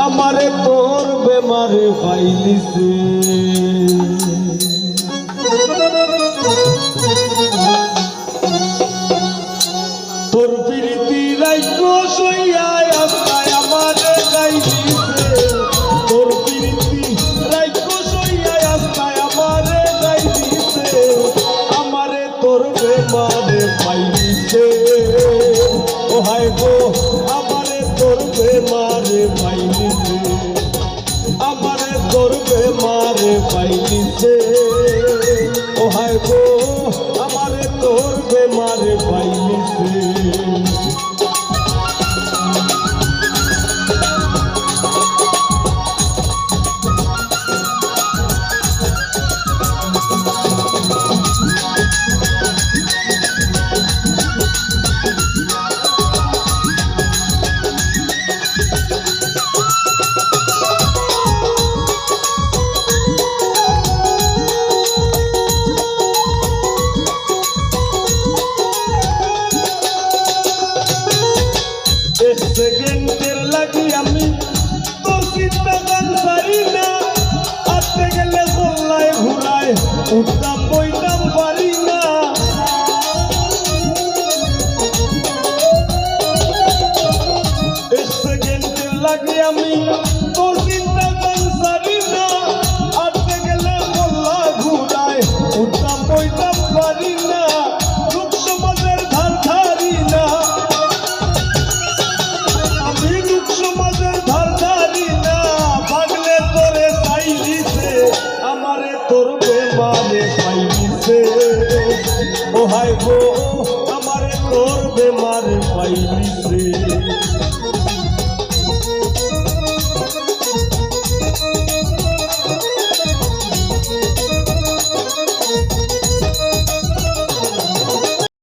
আমারে তোর বেমারে পাইলিছে তোর প্রীতি রাইকো সইয়ায় আস্তায় আমারে গাই দিছে তোর প্রীতি তোর ও হায় গো, আমারে তোর মারে পাইলিছে আমারে তোর মারে পাইলিছে ও হায় গো সেকেন্ডের লাগি আমি। তোর চিন্তা গান সারি না। হাঁটতে গেলে গোল্লায় ঘুরায় উঠতাম বইতাম পারি না। সেকেন্ডের লাগি আমি। তোর চিন্তা গান সারি না। গেলে গোল্লায় ঘুরায় উঠতাম বইতাম পারি না। তোর বেমারে পাইছে ও হাই গো আমারে তোর বেমারে পাইলিছে